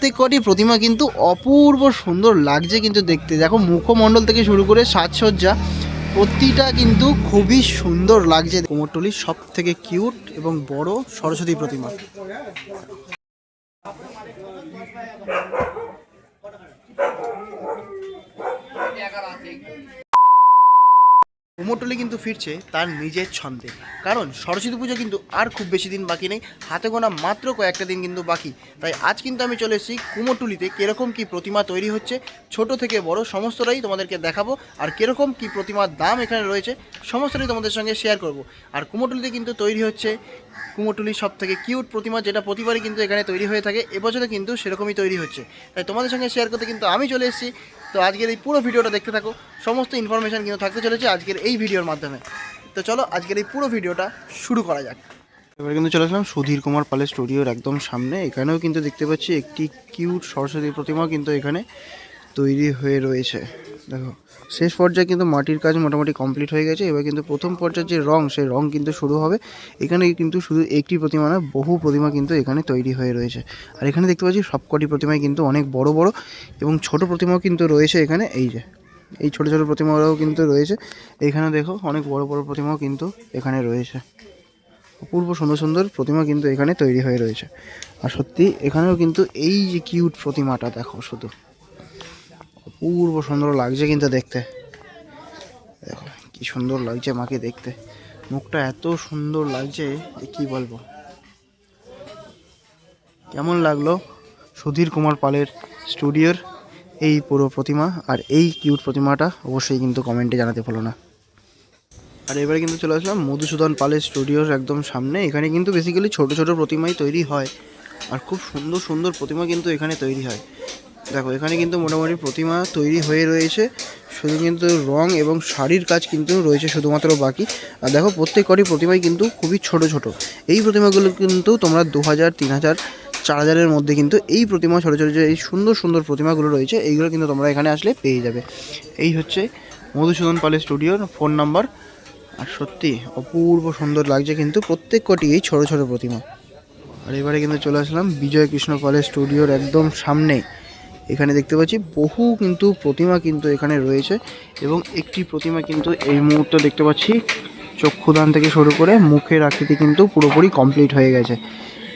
প্রত্যেক কটি প্রতিমা কিন্তু অপূর্ব সুন্দর লাগছে কিন্তু দেখতে। দেখো মুখমণ্ডল থেকে শুরু করে সাজসজ্জা, প্রতিটা কিন্তু খুবই সুন্দর লাগছে। কুমোরটুলির সব থেকে কিউট এবং বড় সরস্বতী প্রতিমা। কুমোরটুলি কিন্তু ফিরছে তার নিজের ছন্দে। কারণ সরস্বতী পুজো কিন্তু আর খুব বেশি দিন বাকি নেই, হাতে গোনা মাত্র কয়েকটা দিন কিন্তু বাকি। তাই আজ কিন্তু আমি চলে এসেছি কুমোরটুলিতে কীরকম কী প্রতিমা তৈরি হচ্ছে, ছোট থেকে বড়, সমস্তটাই তোমাদেরকে দেখাবো, আর কীরকম কী প্রতিমার দাম এখানে রয়েছে, সমস্তটাই তোমাদের সঙ্গে শেয়ার করব। আর কুমোরটুলিতে কিন্তু তৈরি হচ্ছে কুমোরটুলির সব থেকে কিউট প্রতিমা, যেটা প্রতিবারই কিন্তু এখানে তৈরি হয়ে থাকে, এবছরে কিন্তু সেরকমই তৈরি হচ্ছে। তাই তোমাদের সঙ্গে শেয়ার করতে কিন্তু আমি চলে এসেছি তো আজকের এই পুরো ভিডিওটা দেখতে থাকো। সমস্ত ইনফরমেশান কিন্তু থাকতে চলেছে আজকের এই ভিডিওর মাধ্যমে। তো চলো আজকের এই পুরো ভিডিওটা শুরু করা যাক। এবার কিন্তু চলে আসলাম সুধীর কুমার পালের স্টুডিওর একদম সামনে। এখানেও কিন্তু দেখতে পাচ্ছি একটি কিউট সরস্বতী প্রতিমা কিন্তু এখানে তৈরি হয়ে রয়েছে। দেখো, শেষ পর্যায়ে কিন্তু মাটির কাজ মোটামুটি কমপ্লিট হয়ে গেছে। এবার কিন্তু প্রথম পর্যায়ে যে রং, সেই রং কিন্তু শুরু হবে। এখানে কিন্তু শুধু একটি প্রতিমা না, বহু প্রতিমা কিন্তু এখানে তৈরি হয়ে রয়েছে। আর এখানে দেখতে পাচ্ছি সবকটি প্রতিমাই কিন্তু অনেক বড় বড় এবং ছোট প্রতিমাও কিন্তু রয়েছে এখানে। এই যে, এই ছোট ছোট প্রতিমাগুলোও কিন্তু রয়েছে। এখানে দেখো, অনেক বড় বড় প্রতিমাও কিন্তু এখানে রয়েছে। অপূর্ব সুন্দর সুন্দর প্রতিমা কিন্তু এখানে তৈরি হয়ে রয়েছে। আর সত্যি, এখানেও কিন্তু এই যে কিউট প্রতিমাটা, দেখো শুধু। অপূর্ব সুন্দর লাগছে কিন্তু দেখতে। দেখো, কি সুন্দর লাগছে মাকে দেখতে। মুখটা এত সুন্দর লাগছে যে কি বলব। কেমন লাগল সুধীর কুমার পালের স্টুডিওর এই পুরো প্রতিমা? আর এই কিউট প্রতিমাটা অবশ্যই কিন্তু কমেন্টে জানাতে ভুলো না। আর এবারে কিন্তু চলে আসলাম মধুসূদন পালের স্টুডিওর একদম সামনে। এখানে কিন্তু বেসিক্যালি ছোট ছোট প্রতিমাই তৈরি হয়। আর খুব সুন্দর সুন্দর প্রতিমা কিন্তু এখানে তৈরি হয়। দেখো, এখানে কিন্তু মোটামুটি প্রতিমা তৈরি হয়ে রয়েছে। শুধু কিন্তু রং এবং শাড়ির কাজ কিন্তু রয়েছে শুধুমাত্র বাকি। আর দেখো প্রত্যেক কটি প্রতিমাই কিন্তু খুবই ছোট ছোট। এই প্রতিমাগুলো কিন্তু তোমরা দু হাজার তিন হাজার চার হাজারের মধ্যে কিন্তু এই প্রতিমা, ছোটো ছোটো, যে এই সুন্দর সুন্দর প্রতিমাগুলো রয়েছে, এইগুলো কিন্তু তোমরা এখানে আসলে পেয়ে যাবে। এই হচ্ছে মধুসূদন পালের স্টুডিওর ফোন নাম্বার আর সত্যি অপূর্ব সুন্দর লাগছে কিন্তু প্রত্যেক কটি এই ছোটো ছোটো প্রতিমা। আর এবারে কিন্তু চলে আসলাম বিজয় কৃষ্ণ পালের স্টুডিওর একদম সামনে। এখানে দেখতে পাচ্ছি বহু কিন্তু প্রতিমা কিন্তু এখানে রয়েছে এবং একটি প্রতিমা কিন্তু এই মুহূর্তে দেখতে পাচ্ছি চক্ষুদান থেকে শুরু করে মুখের আকৃতি কিন্তু পুরোপুরি কমপ্লিট হয়ে গেছে।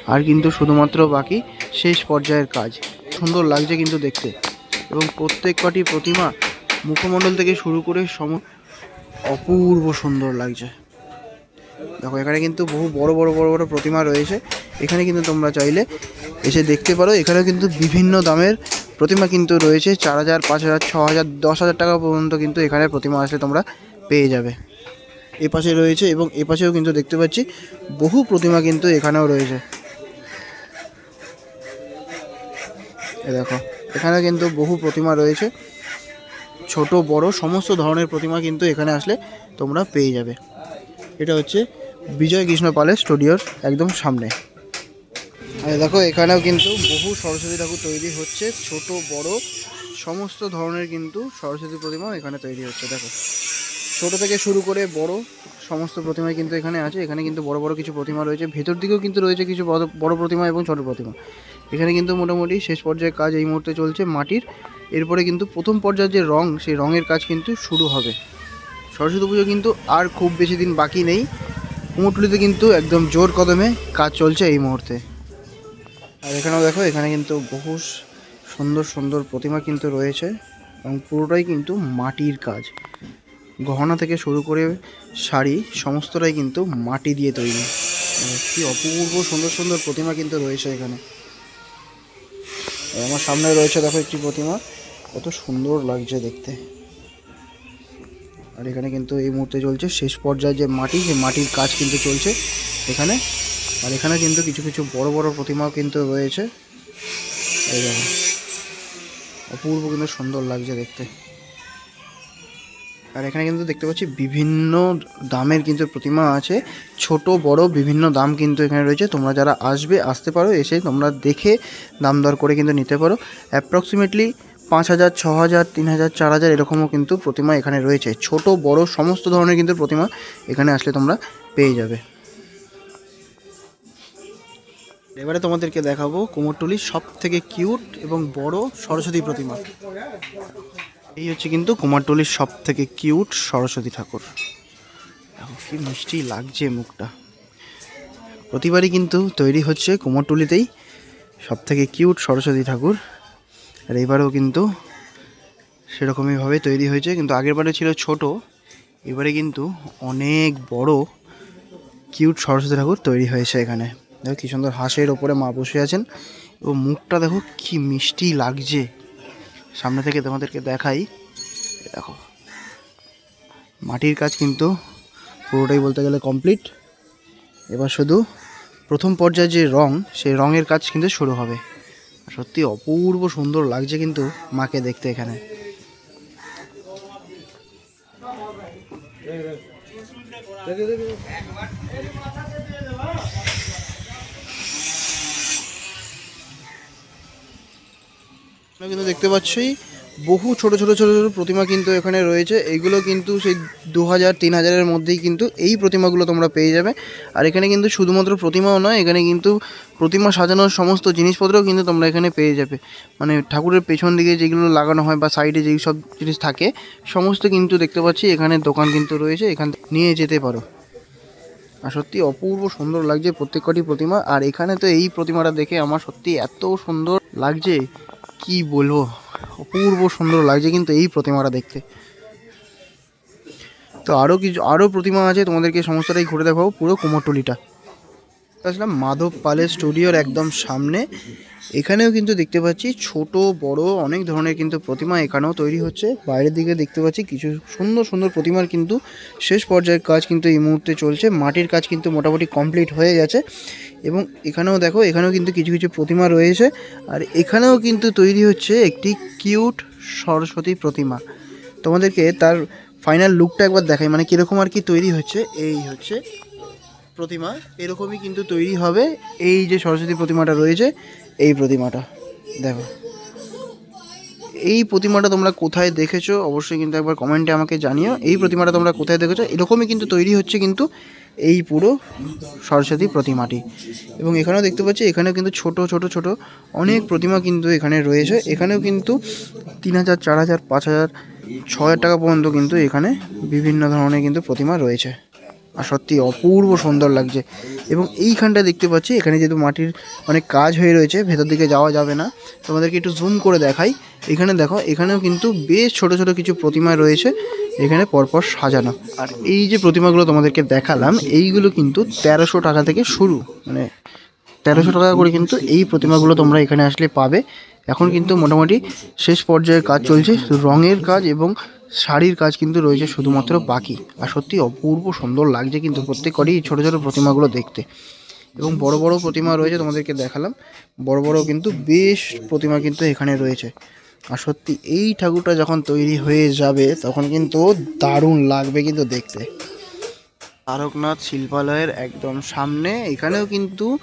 আর কিন্তু শুধুমাত্র বাকি শেষ পর্যায়ের কাজ। সুন্দর লাগছে কিন্তু দেখতে। এবং প্রত্যেক কটি প্রতিমা মুখমণ্ডল থেকে শুরু করে সম, অপূর্ব সুন্দর লাগছে। দেখো, এখানে কিন্তু বহু বড় বড় বড় বড় প্রতিমা রয়েছে। এখানে কিন্তু তোমরা চাইলে এসে দেখতে পারো, এখানেও কিন্তু বিভিন্ন দামের প্রতিমা কিন্তু রয়েছে চার হাজার, পাঁচ হাজার, ছ হাজার, দশ হাজার টাকা পর্যন্ত কিন্তু এখানে প্রতিমা আসলে তোমরা পেয়ে যাবে। এ পাশে রয়েছে এবং এ পাশেও কিন্তু দেখতে পাচ্ছি বহু প্রতিমা কিন্তু এখানেও রয়েছে। এ দেখো, এখানে কিন্তু বহু প্রতিমা রয়েছে। ছোট, বড়, সমস্ত ধরনের প্রতিমা কিন্তু এখানে আসলে তোমরা পেয়ে যাবে। এটা হচ্ছে বিজয় কৃষ্ণ পালের স্টুডিওর একদম সামনে। দেখো, এখানেও কিন্তু বহু সরস্বতী ঠাকুর তৈরি হচ্ছে, ছোট, বড়, সমস্ত ধরনের কিন্তু সরস্বতী প্রতিমা এখানে তৈরি হচ্ছে, দেখো। ছোট থেকে শুরু করে বড়, সমস্ত প্রতিমাই কিন্তু এখানে আছে, এখানে কিন্তু বড় বড় কিছু প্রতিমা রয়েছে, ভেতর দিকেও কিন্তু রয়েছে কিছু বড় প্রতিমা এবং ছোট প্রতিমা। এখানে কিন্তু মোটামুটি শেষ পর্যায়ে কাজ এই মুহূর্তে চলছে মাটির, এরপরে কিন্তু প্রথম পর্যায়ের যে রং, সেই রঙের কাজ কিন্তু শুরু হবে। সরস্বতী পুজো কিন্তু আর খুব বেশি দিন বাকি নেই কুমোরটুলিতে কিন্তু একদম জোর কদমে কাজ চলছে এই মুহূর্তে। আর এখানেও দেখো, এখানে কিন্তু বহু সুন্দর সুন্দর প্রতিমা কিন্তু রয়েছে এবং পুরোটাই কিন্তু মাটির কাজ। গহনা থেকে শুরু করে শাড়ি সমস্তটাই কিন্তু মাটি দিয়ে তৈরি। কি অপূর্ব সুন্দর সুন্দর প্রতিমা কিন্তু রয়েছে এখানে। আমার সামনে রয়েছে দেখো একটি প্রতিমা, কত সুন্দর লাগছে দেখতে। আর এখানে কিন্তু এই মুহূর্তে চলছে শেষ পর্যায়ে যে মাটি, সেই মাটির কাজ কিন্তু চলছে। এখানে আর এখানে কিন্তু কিছু কিছু বড় বড় প্রতিমাও কিন্তু রয়েছে। অপূর্ব কিন্তু সুন্দর লাগছে দেখতে। আর এখানে কিন্তু দেখতে পাচ্ছি বিভিন্ন দামের কিন্তু প্রতিমা আছে। ছোট, বড় বিভিন্ন দাম কিন্তু এখানে রয়েছে। তোমরা যারা আসবে, আসতে পারো, এসে তোমরা দেখে দাম দর করে কিন্তু নিতে পারো। অ্যাপ্রক্সিমেটলি পাঁচ হাজার ছ হাজার, তিন হাজার, চার হাজার এরকমও কিন্তু প্রতিমা এখানে রয়েছে। ছোট, বড়, সমস্ত ধরনের কিন্তু প্রতিমা এখানে আসলে তোমরা পেয়ে যাবে। এবারে তোমাদেরকে দেখাবো কুমোরটুলির সব থেকে কিউট এবং বড় সরস্বতী প্রতিমা। এই হচ্ছে কিন্তু কুমারটুলির সব থেকে কিউট সরস্বতী ঠাকুর। কি মিষ্টি লাগছে মুখটা। প্রতিবারই কিন্তু তৈরি হচ্ছে কুমোরটুলিতেই সব থেকে কিউট সরস্বতী ঠাকুর। আর এবারেও কিন্তু সেরকমইভাবে তৈরি হয়েছে, কিন্তু আগের বারে ছিল ছোট। এবারে কিন্তু অনেক বড় কিউট সরস্বতী ঠাকুর তৈরি হয়েছে এখানে। দেখো কি সুন্দর হাঁসের ওপরে মা বসে আছেন। এবং মুখটা দেখো কি মিষ্টি লাগছে। সামনে থেকে তোমাদেরকে দেখাই। দেখো। মাটির কাজ কিন্তু পুরোটাই বলতে গেলে কমপ্লিট এবার শুধু প্রথম পর্যায়ে যে রং, সেই রঙের কাজ কিন্তু শুরু হবে। সত্যি অপূর্ব সুন্দর লাগছে কিন্তু মাকে দেখতে এখানে। তোমরা কিন্তু দেখতে পাচ্ছই, বহু ছোট ছোট ছোট ছোট প্রতিমা কিন্তু এখানে রয়েছে। এইগুলো কিন্তু সেই দু হাজার তিন হাজারের মধ্যেই কিন্তু এই প্রতিমাগুলো তোমরা পেয়ে যাবে। আর এখানে কিন্তু শুধুমাত্র প্রতিমাও নয়, এখানে কিন্তু প্রতিমা সাজানোর সমস্ত জিনিসপত্রও কিন্তু তোমরা এখানে পেয়ে যাবে। মানে ঠাকুরের পেছন দিকে যেগুলো লাগানো হয় বা সাইডে যেই সব জিনিস থাকে, সমস্ত কিন্তু দেখতে পাচ্ছি এখানে দোকান কিন্তু রয়েছে, এখান নিয়ে যেতে পারো। আর সত্যি অপূর্ব সুন্দর লাগছে প্রত্যেক কটি প্রতিমা। আর এখানে তো এই প্রতিমাটা দেখে আমার সত্যি এত সুন্দর লাগছে। কি বলব? অপূর্ব সুন্দর লাগছে কিন্তু এই প্রতিমাটা দেখতে। তো আরও কিছু আরও প্রতিমা আছে, তোমাদেরকে সমস্তটাই ঘুরে দেখাবো, পুরো কুমোরটুলিটা। আসলাম মাধব পালের স্টুডিওর একদম সামনে। এখানেও কিন্তু দেখতে পাচ্ছি ছোট, বড়, অনেক ধরনের কিন্তু প্রতিমা এখানেও তৈরি হচ্ছে। বাইরের দিকে দেখতে পাচ্ছি কিছু সুন্দর সুন্দর প্রতিমার কিন্তু শেষ পর্যায়ের কাজ কিন্তু এই মুহূর্তে চলছে। মাটির কাজ কিন্তু মোটামুটি কমপ্লিট হয়ে গেছে। এবং এখানেও দেখো, এখানেও কিন্তু কিছু কিছু প্রতিমা রয়েছে। আর এখানেও কিন্তু তৈরি হচ্ছে একটি কিউট সরস্বতী প্রতিমা। তোমাদেরকে তার ফাইনাল লুকটা একবার দেখাই মানে কীরকম আর কি তৈরি হচ্ছে, এই হচ্ছে প্রতিমা, এরকমই কিন্তু তৈরি হবে। এই যে সরস্বতী প্রতিমাটা রয়েছে, এই প্রতিমাটা, দেখো। এই প্রতিমাটা তোমরা কোথায় দেখেছ, অবশ্যই কিন্তু একবার কমেন্টে আমাকে জানিও। এই প্রতিমাটা তোমরা কোথায় দেখেছ, এরকমই কিন্তু তৈরি হচ্ছে কিন্তু এই পুরো সরস্বতী প্রতিমাটি। এবং এখানেও দেখতে পাচ্ছি, এখানেও কিন্তু ছোট ছোট ছোট অনেক প্রতিমা কিন্তু এখানে রয়েছে। এখানেও কিন্তু তিন হাজার, চার হাজার, পাঁচ হাজার, ছ হাজার টাকা পর্যন্ত কিন্তু এখানে বিভিন্ন ধরনের কিন্তু প্রতিমা রয়েছে। আর সত্যি অপূর্ব সুন্দর লাগছে। এবং এইখানটা দেখতে পাচ্ছি, এখানে যেহেতু মাটির অনেক কাজ হয়ে রয়েছে, ভেতর দিকে যাওয়া যাবে না। তোমাদেরকে একটু জুম করে দেখাই। এখানে দেখো, এখানেও কিন্তু বেশ ছোট ছোট কিছু প্রতিমা রয়েছে, এখানে পরপর সাজানো। আর এই যে প্রতিমাগুলো তোমাদেরকে দেখালাম, এইগুলো কিন্তু তেরোশো টাকা থেকে শুরু। মানে তেরোশো টাকা করে কিন্তু এই প্রতিমাগুলো তোমরা এখানে আসলে পাবে। এখন কিন্তু মোটামুটি শেষ পর্যায়ে কাজ চলছে, রঙের কাজ এবং শাড়ির কাজ কিন্তু রয়েছে শুধুমাত্র বাকি। আর সত্যি অপূর্ব সুন্দর লাগছে কিন্তু প্রত্যেকবারই ছোটো ছোটো প্রতিমাগুলো দেখতে। এবং বড় বড় প্রতিমা রয়েছে তোমাদেরকে দেখালাম। বড় বড় কিন্তু বেশ প্রতিমা কিন্তু এখানে রয়েছে। আর সত্যি এই ঠাকুরটা যখন তৈরি হয়ে যাবে, তখন কিন্তু দারুণ লাগবে কিন্তু দেখতে। তারকনাথ শিল্পালয়ের একদম সামনে এখানেও কিন্তু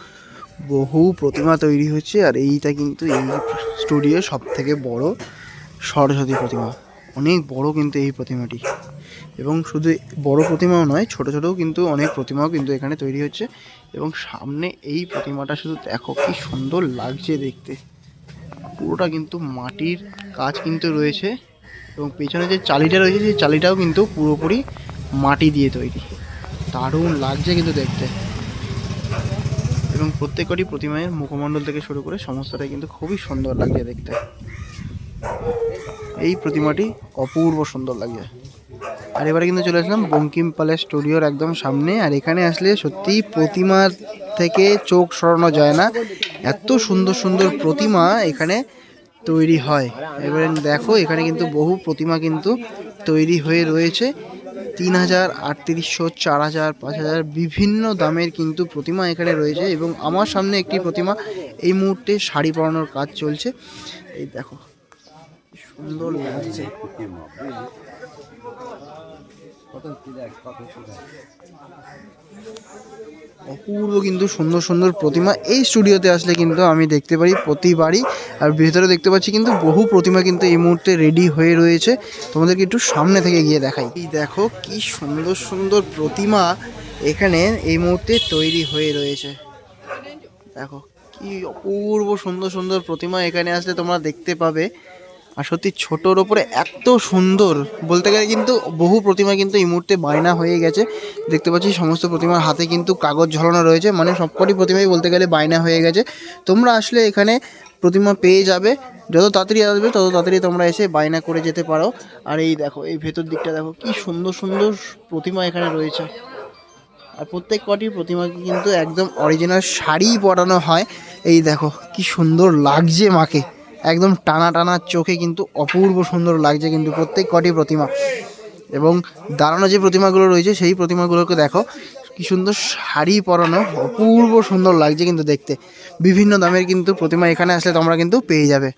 বহু প্রতিমা তৈরি হচ্ছে। আর এইটা কিন্তু এই স্টুডিও সব থেকে বড় সরস্বতী প্রতিমা। অনেক বড় কিন্তু এই প্রতিমাটি। এবং শুধু বড় প্রতিমাও নয়, ছোট ছোটও কিন্তু অনেক প্রতিমাও কিন্তু এখানে তৈরি হচ্ছে। এবং সামনে এই প্রতিমাটা শুধু দেখো, কি সুন্দর লাগছে দেখতে। পুরোটা কিন্তু মাটির কাজ কিন্তু রয়েছে। এবং পেছনে যে চালিটা রয়েছে, সেই চালিটাও কিন্তু পুরোপুরি মাটি দিয়ে তৈরি। দারুণ লাগছে কিন্তু দেখতে। এবং প্রত্যেকটি প্রতিমায়ের মুখমণ্ডল থেকে শুরু করে সমস্তটাই কিন্তু খুবই সুন্দর লাগছে দেখতে। এই প্রতিমাটি অপূর্ব সুন্দর লাগছে আর এবারে কিন্তু চলে আসলাম বঙ্কিম প্যালেস স্টুডিওর একদম সামনে। আর এখানে আসলে সত্যি প্রতিমার থেকে চোখ সরানো যায় না। এত সুন্দর সুন্দর প্রতিমা এখানে তৈরি হয়। এবারে দেখো, এখানে কিন্তু বহু প্রতিমা কিন্তু তৈরি হয়ে রয়েছে। তিন হাজার, আটত্রিশশো, চার হাজার, পাঁচ হাজার বিভিন্ন দামের কিন্তু প্রতিমা এখানে রয়েছে। এবং আমার সামনে একটি প্রতিমা। এই মুহূর্তে শাড়ি পরানোর কাজ চলছে। এই দেখো। সুন্দর লাগছে অপূর্ব কিন্তু সুন্দর সুন্দর প্রতিমা। এই স্টুডিওতে আসলে কিন্তু আমি দেখতে পারি প্রতিবারই। আর ভেতরে দেখতে পাচ্ছি কিন্তু বহু প্রতিমা কিন্তু এই মুহূর্তে রেডি হয়ে রয়েছে। তোমাদেরকে একটু সামনে থেকে গিয়ে দেখাই। দেখো কি সুন্দর সুন্দর প্রতিমা এখানে এই মুহূর্তে তৈরি হয়ে রয়েছে। দেখো কি অপূর্ব সুন্দর সুন্দর প্রতিমা এখানে আসলে তোমরা দেখতে পাবে। আর সত্যি ছোটোর ওপরে এত সুন্দর, বলতে গেলে কিন্তু বহু প্রতিমা কিন্তু এই মুহূর্তে বায়না হয়ে গেছে। দেখতে পাচ্ছি সমস্ত প্রতিমার হাতে কিন্তু কাগজ ঝলানো রয়েছে মানে সবকটি প্রতিমাই বলতে গেলে বায়না হয়ে গেছে। তোমরা আসলে এখানে প্রতিমা পেয়ে যাবে, যত তাড়াতাড়ি আসবে তত তাড়াতাড়ি তোমরা এসে বায়না করে যেতে পারো। আর এই দেখো, এই ভেতর দিকটা দেখো, কি সুন্দর সুন্দর প্রতিমা এখানে রয়েছে। আর প্রত্যেক কটি প্রতিমাকে কিন্তু একদম অরিজিনাল শাড়ি পরানো হয়। এই দেখো, কি সুন্দর লাগছে মাকে। একদম টানা টানা চোখে কিন্তু অপূর্ব সুন্দর লাগছে কিন্তু প্রত্যেক কটি প্রতিমা। এবং দাঁড়ানো যে প্রতিমাগুলো রয়েছে, সেই প্রতিমাগুলোকে দেখো, কি সুন্দর শাড়ি পরানো, অপূর্ব সুন্দর লাগছে কিন্তু দেখতে। বিভিন্ন দামের কিন্তু প্রতিমা এখানে আসলে তোমরা কিন্তু পেয়ে যাবে।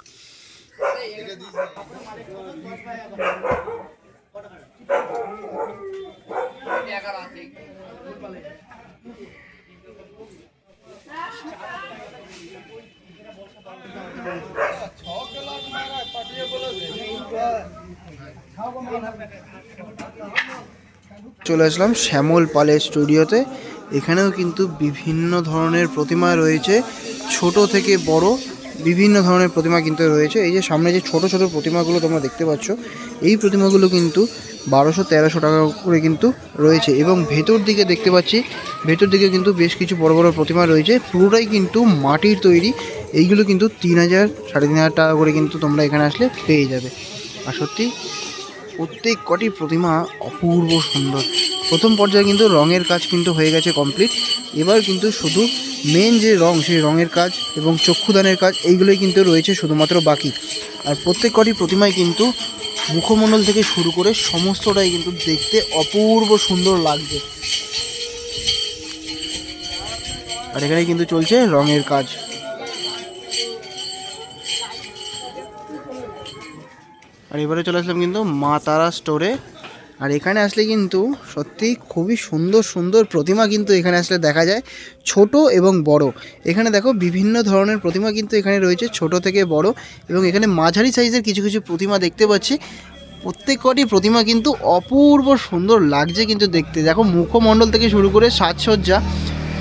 চলে আসলাম শ্যামল পালের স্টুডিওতে। এখানেও কিন্তু বিভিন্ন ধরনের প্রতিমা রয়েছে, ছোট থেকে বড় বিভিন্ন ধরনের প্রতিমা কিন্তু রয়েছে। এই যে সামনে যে ছোট ছোট প্রতিমাগুলো তোমরা দেখতে পাচ্ছ, এই প্রতিমাগুলো কিন্তু বারোশো তেরোশো টাকা করে কিন্তু রয়েছে এবং ভেতর দিকে দেখতে পাচ্ছি, ভেতর দিকে কিন্তু বেশ কিছু বড় বড় প্রতিমা রয়েছে। পুরোটাই কিন্তু মাটির তৈরি, এইগুলো কিন্তু তিন হাজার, সাড়ে তিন হাজার টাকা করে কিন্তু তোমরা এখানে আসলে পেয়ে যাবে। আর সত্যি প্রত্যেক কটি প্রতিমা অপূর্ব সুন্দর। প্রথম পর্যায়ে কিন্তু রঙের কাজ কিন্তু হয়ে গেছে কমপ্লিট এবার কিন্তু শুধু মেন যে রং, সেই রঙের কাজ এবং চক্ষুদানের কাজ, এইগুলোই কিন্তু রয়েছে শুধুমাত্র বাকি। আর প্রত্যেক কটি প্রতিমায় কিন্তু মুখমণ্ডল থেকে শুরু করে সমস্তটাই কিন্তু দেখতে অপূর্ব সুন্দর লাগছে। আর এখানে কিন্তু চলছে রঙের কাজ। আর এবারে চলে আসলাম কিন্তু মা তারা স্টোরে আর এখানে আসলে কিন্তু সত্যি খুবই সুন্দর সুন্দর প্রতিমা কিন্তু এখানে আসলে দেখা যায়। ছোট এবং বড়। এখানে দেখো বিভিন্ন ধরনের প্রতিমা কিন্তু এখানে রয়েছে, ছোট থেকে বড়। এবং এখানে মাঝারি সাইজের কিছু কিছু প্রতিমা দেখতে পাচ্ছি। প্রত্যেক কটি প্রতিমা কিন্তু অপূর্ব সুন্দর লাগছে কিন্তু দেখতে। দেখো মুখমণ্ডল থেকে শুরু করে সাজসজ্জা।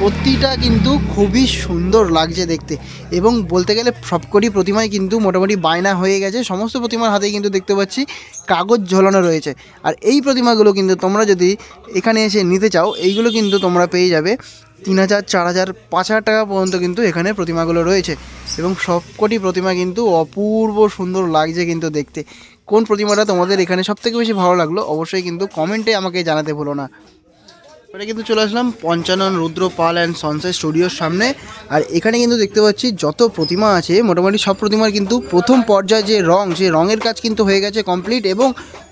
প্রতিটা কিন্তু খুবই সুন্দর লাগছে দেখতে। এবং বলতে গেলে সবকটি প্রতিমাই কিন্তু মোটামুটি বায়না হয়ে গেছে। সমস্ত প্রতিমার হাতেই কিন্তু দেখতে পাচ্ছি কাগজ ঝোলানো রয়েছে। আর এই প্রতিমাগুলো কিন্তু তোমরা যদি এখানে এসে নিতে চাও, এইগুলো কিন্তু তোমরা পেয়ে যাবে তিন হাজার, চার হাজার, পাঁচ হাজার টাকা পর্যন্ত কিন্তু এখানে প্রতিমাগুলো রয়েছে। এবং সবকটি প্রতিমা কিন্তু অপূর্ব সুন্দর লাগছে কিন্তু দেখতে। কোন প্রতিমাটা তোমাদের এখানে সবথেকে বেশি ভালো লাগল, অবশ্যই কিন্তু কমেন্টে আমাকে জানাতে ভুলো না। এবারে কিন্তু চলে আসলাম পঞ্চানন রুদ্র পাল অ্যান্ড সনসাই স্টুডিওর সামনে। আর এখানে কিন্তু দেখতে পাচ্ছি যত প্রতিমা আছে, মোটামুটি সব প্রতিমার কিন্তু প্রথম পর্যায়ে যে রং, সেই রঙের কাজ কিন্তু হয়ে গেছে কমপ্লিট এবং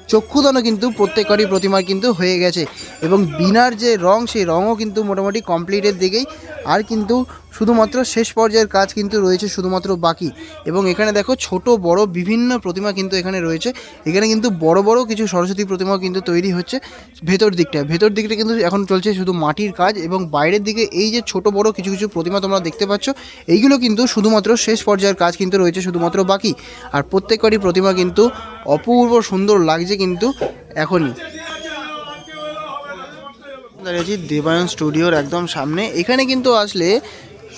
চক্ষুদানও কিন্তু প্রত্যেকটি প্রতিমার কিন্তু হয়ে গেছে। এবং বিনার যে রং, সেই রঙও কিন্তু মোটামুটি কমপ্লিটের দিকেই। আর কিন্তু শুধুমাত্র শেষ পর্যায়ের কাজ কিন্তু রয়েছে শুধুমাত্র বাকি। এবং এখানে দেখো ছোট, বড় বিভিন্ন প্রতিমা কিন্তু এখানে রয়েছে। এখানে কিন্তু বড় বড় কিছু সরস্বতী প্রতিমাও কিন্তু তৈরি হচ্ছে ভেতর দিকটা ভেতর দিকটা কিন্তু এখন চলছে শুধু মাটির কাজ এবং বাইরের দিকে এই যে ছোট, বড় কিছু কিছু প্রতিমা তোমরা দেখতে পাচ্ছ, এইগুলো কিন্তু শুধুমাত্র শেষ পর্যায়ের কাজ কিন্তু রয়েছে শুধুমাত্র বাকি। আর প্রত্যেকটি প্রতিমা কিন্তু অপূর্ব সুন্দর লাগছে কিন্তু এখনই। দাঁড়িয়েছি দেবায়ন স্টুডিওর একদম সামনে। এখানে কিন্তু আসলে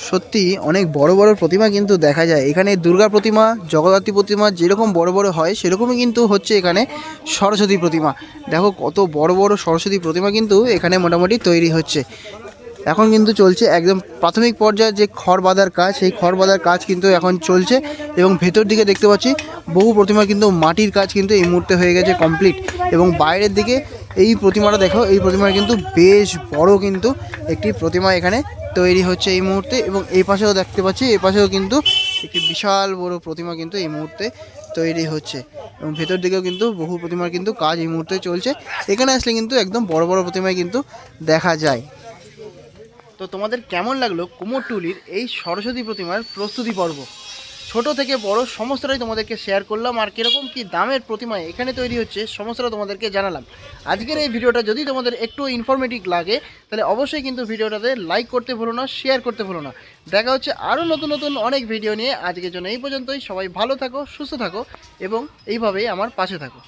সত্যি অনেক বড় বড় প্রতিমা কিন্তু দেখা যায়। এখানে দুর্গা প্রতিমা, জগদ্ধাত্রী প্রতিমা যেরকম বড় বড় হয়, সেরকমই কিন্তু হচ্ছে এখানে সরস্বতী প্রতিমা। দেখো কত বড় বড় সরস্বতী প্রতিমা কিন্তু এখানে মোটামুটি তৈরি হচ্ছে। এখন কিন্তু চলছে একদম প্রাথমিক পর্যায়ে যে খড় বাঁধার কাজ, সেই খড় বাঁধার কাজ কিন্তু এখন চলছে এবং ভেতর দিকে দেখতে পাচ্ছি বহু প্রতিমা কিন্তু মাটির কাজ কিন্তু এই মুহূর্তে হয়ে গেছে কমপ্লিট এবং বাইরের দিকে এই প্রতিমাটা দেখো, এই প্রতিমাটা কিন্তু বেশ বড় কিন্তু একটি প্রতিমা এখানে তৈরি হচ্ছে এই মুহূর্তে এবং এই পাশেও দেখতে পাচ্ছি, এই পাশেও কিন্তু একটি বিশাল বড় প্রতিমা কিন্তু এই মুহূর্তে তৈরি হচ্ছে এবং ভেতর দিকেও কিন্তু বহু প্রতিমার কিন্তু কাজ এই মুহূর্তে চলছে। এখানে আসলে কিন্তু একদম বড় বড় প্রতিমায় কিন্তু দেখা যায়। তো তোমাদের কেমন লাগল কুমোরটুলির এই সরস্বতী প্রতিমার প্রস্তুতি পর্ব? ছোট থেকে বড় সমস্তটাই তোমাদেরকে শেয়ার করলাম, আর কীরকম কী দামের প্রতিমা এখানে তৈরি হচ্ছে সমস্তটা তোমাদেরকে জানালাম। আজকের এই ভিডিওটা যদি তোমাদের একটু ইনফরমেটিভ লাগে, তাহলে অবশ্যই কিন্তু ভিডিওটাতে লাইক করতে ভুলো না শেয়ার করতে ভুলো না। দেখা হচ্ছে আরও নতুন নতুন অনেক ভিডিও নিয়ে। আজকের জন্য এই পর্যন্তই। সবাই ভালো থাকো, সুস্থ থাকো, এবং এইভাবেই আমার পাশে থাকো।